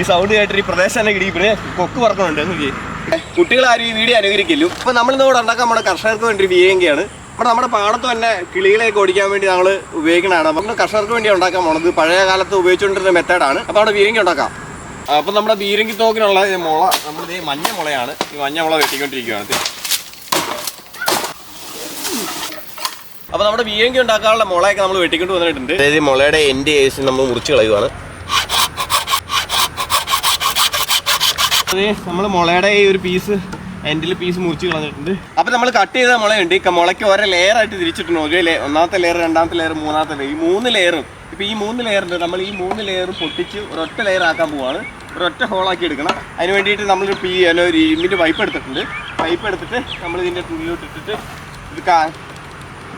ഈ സൗണ്ട് കേട്ടിട്ട് ഈ പ്രദേശം തന്നെ ഇവിടെ കൊക്ക് പറക്കുന്നുണ്ട് നോക്കി കുട്ടികൾ ആരും ഈ വീഡിയോ അനുകരിക്കില്ല. ഇപ്പൊ നമ്മൾ ഇന്ന് ഇവിടെ ഉണ്ടാക്കാൻ നമ്മുടെ കർഷകർക്ക് വേണ്ടി ഒരു വീയങ്കയാണ്. നമ്മുടെ നമ്മുടെ പാടത്ത് തന്നെ കിളികളെയൊക്കെ ഓടിക്കാൻ വേണ്ടി നമ്മൾ ഉപയോഗിക്കുന്നതാണ് നമ്മൾ കർഷകർക്ക് വേണ്ടി ഉണ്ടാക്കാൻ പോണത്. പഴയ കാലത്ത് ഉപയോഗിച്ചുകൊണ്ടിരുന്ന മെത്തേഡാണ് അപ്പോൾ അവിടെ വീരങ്കി ഉണ്ടാക്കാം. അപ്പം നമ്മുടെ വീരങ്കി തോക്കിനുള്ള മുള നമ്മുടെ ഈ മഞ്ഞ മുളയാണ്. ഈ മഞ്ഞ മുള വെട്ടിക്കൊണ്ടിരിക്കുകയാണ്. അപ്പൊ അപ്പോൾ നമ്മുടെ വീരങ്കി ഉണ്ടാക്കാനുള്ള മുളയൊക്കെ നമ്മൾ വെട്ടിക്കൊണ്ട് വന്നിട്ടുണ്ട്. അതായത് മുളയുടെ എന്റെ ഏസ് നമ്മൾ മുറിച്ച് കളയുവാണ്. നമ്മൾ മുളയുടെ ഈ ഒരു പീസ് എൻഡിൽ പീസ് മുറിച്ച് കളഞ്ഞിട്ടുണ്ട്. അപ്പോൾ നമ്മൾ കട്ട് ചെയ്ത മുളയുണ്ട് ഈ മുളയ്ക്ക് ഓരോ ലെയർ ആയിട്ട് തിരിച്ചിട്ടുണ്ട്. ഒന്നാമത്തെ ലെയർ രണ്ടാമത്തെ ലെയർ മൂന്നാമത്തെ ലെയർ ഈ മൂന്ന് ലെയറും ഇപ്പോൾ ഈ മൂന്ന് ലെയറുണ്ട് നമ്മൾ ഈ മൂന്ന് ലെയർ പൊട്ടിച്ച് ഒരൊറ്റ ലെയർ ആക്കാൻ പോവാണ്. ഒരൊറ്റ ഹോളാക്കി എടുക്കണം. അതിന് വേണ്ടിയിട്ട് നമ്മൾ പി അല്ല ഒരു ഇരുമ്പിന്റെ പൈപ്പ് എടുത്തിട്ടുണ്ട്. പൈപ്പ് എടുത്തിട്ട് നമ്മൾ ഇതിന്റെ തുള്ളിലോട്ട് ഇട്ടിട്ട് ഇത് കാ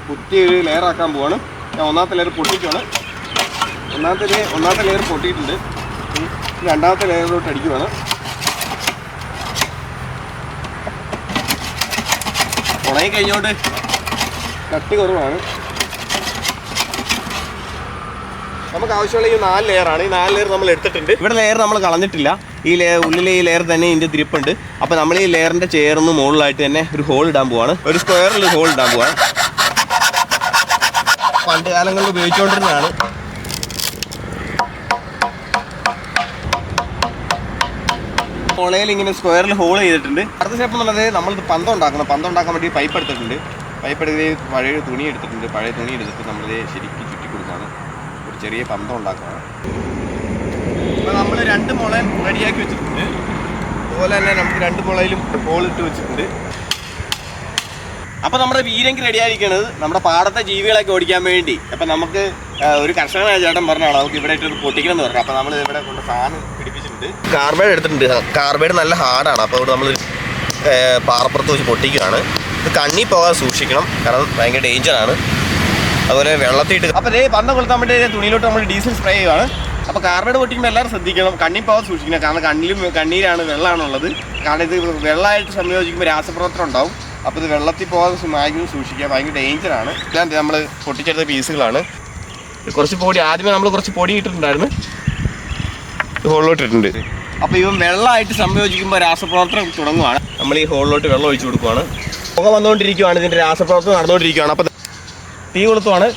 കുത്തി ഒരു ലെയർ ആക്കാൻ പോവാണ്. ഞാൻ ഒന്നാമത്തെ ലെയർ പൊട്ടിക്കുകയാണ് ഒന്നാമത്തെ ഒന്നാമത്തെ ലെയർ പൊട്ടിയിട്ടുണ്ട്. രണ്ടാമത്തെ ലെയറിലോട്ട് അടിക്കുവാണ്. ഉണങ്ങി കഴിഞ്ഞോണ്ട് കട്ടി കുറവാണ്. നമുക്ക് ആവശ്യമുള്ള ഈ നാല് ലെയറാണ് ഈ നാല് ലെയർ നമ്മൾ എടുത്തിട്ടുണ്ട്. ഇവിടെ ലെയർ നമ്മൾ കളഞ്ഞിട്ടില്ല. ഈ ലെയർ ഉള്ളിലെ ഈ ലെയർ തന്നെ ഇതിന്റെ തിരിപ്പുണ്ട് അപ്പോൾ നമ്മൾ ഈ ലെയറിന്റെ ചേർന്ന് മുകളിലായിട്ട് തന്നെ ഒരു ഹോൾ ഇടാൻ പോവാണ്. ഒരു സ്ക്വയറിൽ ഹോൾ ഇടാൻ പോവാണ്. പണ്ട് കാലങ്ങളിൽ ഉപയോഗിച്ചുകൊണ്ടിരുന്നതാണ്. മുളയിൽ ഇങ്ങനെ സ്ക്വയറിൽ ഹോൾ ചെയ്തിട്ടുണ്ട്. അടുത്ത സ്റ്റെപ്പ് എന്നുള്ളത് നമ്മൾ പന്തം ഉണ്ടാക്കുന്നത് പന്തം ഉണ്ടാക്കാൻ വേണ്ടി പൈപ്പ് എടുത്തിട്ടുണ്ട്. പൈപ്പ് എടുത്ത് പഴയ തുണി എടുത്തിട്ടുണ്ട്. പഴയ തുണി എടുത്തിട്ട് നമ്മൾ ശരിക്കും ചുറ്റി കൊടുക്കുകയാണ്. ഒരു ചെറിയ പന്തം ഉണ്ടാക്കുകയാണ്. അപ്പോൾ നമ്മൾ രണ്ട് മുള റെഡിയാക്കി വെച്ചിട്ടുണ്ട്. അതുപോലെ തന്നെ നമുക്ക് രണ്ട് മുളയിലും ഹോൾ ഇട്ട് വെച്ചിട്ടുണ്ട്. അപ്പോൾ നമ്മുടെ വീരങ്കി റെഡി ആയിരിക്കുന്നത് നമ്മുടെ പാടത്തെ ജീവികളൊക്കെ ഓടിക്കാൻ വേണ്ടി. അപ്പം നമുക്ക് ഒരു കർഷകനായ ചേട്ടൻ പറഞ്ഞാണ് നമുക്ക് ഇവിടെ ഇട്ട് പൊട്ടിക്കണം എന്ന് പറഞ്ഞു. അപ്പോൾ നമ്മൾ ഇവിടെ കൊണ്ട് സാധനം പിടിപ്പിച്ചിട്ടുണ്ട് കാർബൈഡ് എടുത്തിട്ടുണ്ട്. കാർബൈഡ് നല്ല ഹാർഡാണ്. അപ്പോൾ ഇവിടെ നമ്മൾ പാറപ്പുറത്ത് വെച്ച് പൊട്ടിക്കുകയാണ്. ഇത് കണ്ണി പോകാതെ സൂക്ഷിക്കണം. കാരണം ഭയങ്കര ഡേഞ്ചറാണ് അതുപോലെ വെള്ളത്തിയിട്ട് അപ്പോൾ ഇതേ പന്ത കൊളുത്താൻ വേണ്ടി തുണിയിലോട്ട് നമ്മൾ ഡീസൽ സ്പ്രേ ചെയ്യുകയാണ് അപ്പോൾ കാർബൈഡ് പൊട്ടിക്കുമ്പോൾ എല്ലാവരും ശ്രദ്ധിക്കണം. കണ്ണി പോകാതെ സൂക്ഷിക്കണം. കാരണം കണ്ണിലും കണ്ണീരാണ് വെള്ളമാണുള്ളത് കാരണം ഇത് വെള്ളമായിട്ട് സംയോജിക്കുമ്പോൾ രാസപ്രവർത്തനം ഉണ്ടാവും. അപ്പോൾ ഇത് വെള്ളത്തിൽ പോകാതെ മാക്സിമം സൂക്ഷിക്കുക ഭയങ്കര ഡേഞ്ചറാണ് ഇതാണ് നമ്മൾ പൊട്ടിച്ചെടുത്ത പീസുകളാണ് കുറച്ച് പൊടി ആദ്യമേ നമ്മൾ കുറച്ച് പൊടി ഇട്ടിട്ടുണ്ടായിരുന്നു. ഇത് ഹോളിലോട്ട് ഇട്ടിട്ടുണ്ട് അപ്പോൾ ഇവൻ വെള്ളമായിട്ട് സംയോജിക്കുമ്പോൾ രാസപ്രവർത്തനം തുടങ്ങുവാണ്. നമ്മൾ ഈ ഹോളിലോട്ട് വെള്ളം ഒഴിച്ചു കൊടുക്കുവാണ്. പുക വന്നുകൊണ്ടിരിക്കുവാണ് ഇതിന്റെ രാസപ്രവർത്തനം നടന്നുകൊണ്ടിരിക്കുകയാണ് അപ്പോൾ തീ കൊളുത്തുവാണ്.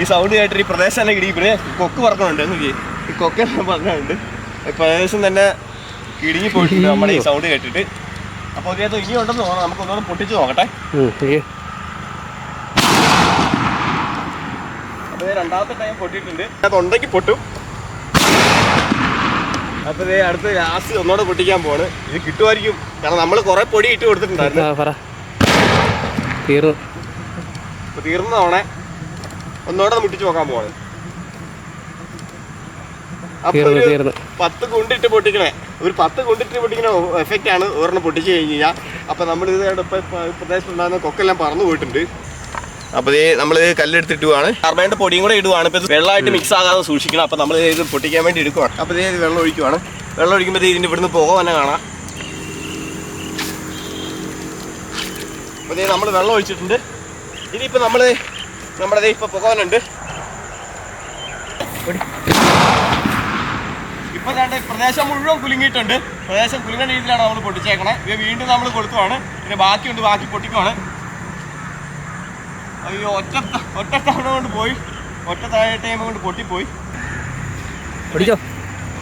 ഈ സൗണ്ട് കേട്ടിട്ട് ഈ പ്രദേശം തന്നെ കിടിക്കുന്നത് കൊക്ക് പറക്കണുണ്ട് ഈ കൊക്കെ പറഞ്ഞുണ്ട് പ്രദേശം തന്നെ ഇടുങ്ങി പോയിട്ടുണ്ട് നമ്മുടെ ഈ സൗണ്ട് കേട്ടിട്ട്. അപ്പോൾ ഇതിനകത്ത് ഇനി ഉണ്ടെന്ന് തോന്നുന്നു നമുക്ക് ഒന്നുകൂടെ പൊട്ടിച്ച് നോക്കട്ടെ. അപ്പോൾ രണ്ടാമത്തെ ടൈം പൊട്ടിയിട്ടുണ്ട്. അത് ഉണ്ടെങ്കിൽ പൊട്ടും. അപ്പോൾ ഇത് അടുത്ത് ലാസ്റ്റ് ഒന്നോടെ പൊട്ടിക്കാൻ പോവാണ്. ഇത് കിട്ടുമായിരിക്കും. കാരണം നമ്മൾ കുറേ പൊടി ഇട്ട് കൊടുത്തിട്ടുണ്ടായിരുന്നു. തീർന്നു. അപ്പോൾ തീർന്ന തവണ ഒന്നുകൂടെ മുട്ടിച്ച് നോക്കാൻ പോവാണ്. അപ്പൊ തീർന്നു ഒരു തീർന്നു. പത്ത് കുണ്ടിട്ട് പൊട്ടിക്കണേ. ഒരു പത്ത് കൊണ്ടിട്ട് പൊട്ടിക്കണ എഫക്റ്റ് ആണ് ഒരെണ്ണം പൊട്ടിച്ച് കഴിഞ്ഞ് കഴിഞ്ഞാൽ അപ്പൊ നമ്മൾ ഇത് ഇപ്പൊ പ്രദേശത്തുണ്ടാകുന്ന കൊക്കെല്ലാം പറന്നു പോയിട്ടുണ്ട്. അപ്പൊ ഇത് നമ്മൾ കല്ലെടുത്തിട്ട് പോവാണ്. കാർബൈഡിന്റെ പൊടിയും കൂടെ ഇടുവാണ്. ഇപ്പൊ വെള്ളമായിട്ട് മിക്സ് ആകാതെ സൂക്ഷിക്കണം. അപ്പൊ നമ്മൾ ഇത് പൊട്ടിക്കാൻ വേണ്ടി എടുക്കുവാണ്. അപ്പൊ ഇത് വെള്ളം ഒഴിക്കുവാണ്. വെള്ളം ഒഴിക്കുമ്പോൾ ഇതിന് ഇവിടുന്ന് പോകാൻ തന്നെ കാണാം. അപ്പൊ നമ്മൾ വെള്ളം ഒഴിച്ചിട്ടുണ്ട്. ഇനിയിപ്പോ നമ്മൾ നമ്മുടെ ഇപ്പൊ പോകാനുണ്ട് ഇപ്പൊ ദാണ്ടെ പ്രദേശം മുഴുവൻ കുലുങ്ങിയിട്ടുണ്ട്. പ്രദേശം കുലുങ്ങുന്ന രീതിയിലാണ് നമ്മൾ പൊട്ടിച്ചേക്കണേ. ഇത് വീണ്ടും നമ്മൾ കൊടുത്തുവാണ് പിന്നെ ബാക്കിയുണ്ട് ബാക്കി പൊട്ടിക്കുവാണ്. അയ്യോ ഒറ്റ ഒറ്റ തവണ കൊണ്ട് പോയി. ഒറ്റ ടൈം കൊണ്ട് പൊട്ടിപ്പോയി. പിടിച്ചോ?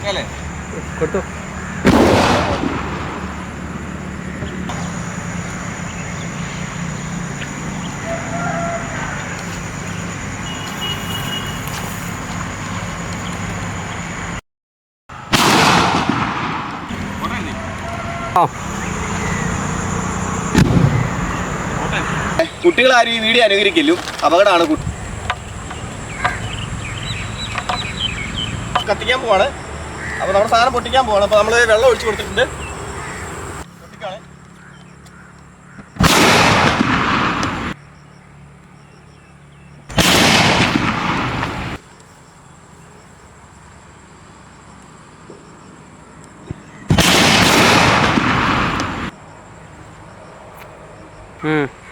അല്ലേ? കൊട്ടു. ആ കുട്ടികളാരും ഈ വീഡിയോ അനുകരിക്കില്ല. അപകടമാണ് കത്തിക്കാൻ പോവാണ്. അപ്പൊ നമ്മുടെ സാധനം പൊട്ടിക്കാൻ പോവാണ്. അപ്പൊ നമ്മൾ വെള്ളം ഒഴിച്ചു കൊടുത്തിട്ടുണ്ട്. പൊട്ടിക്കാണ്. ഉം.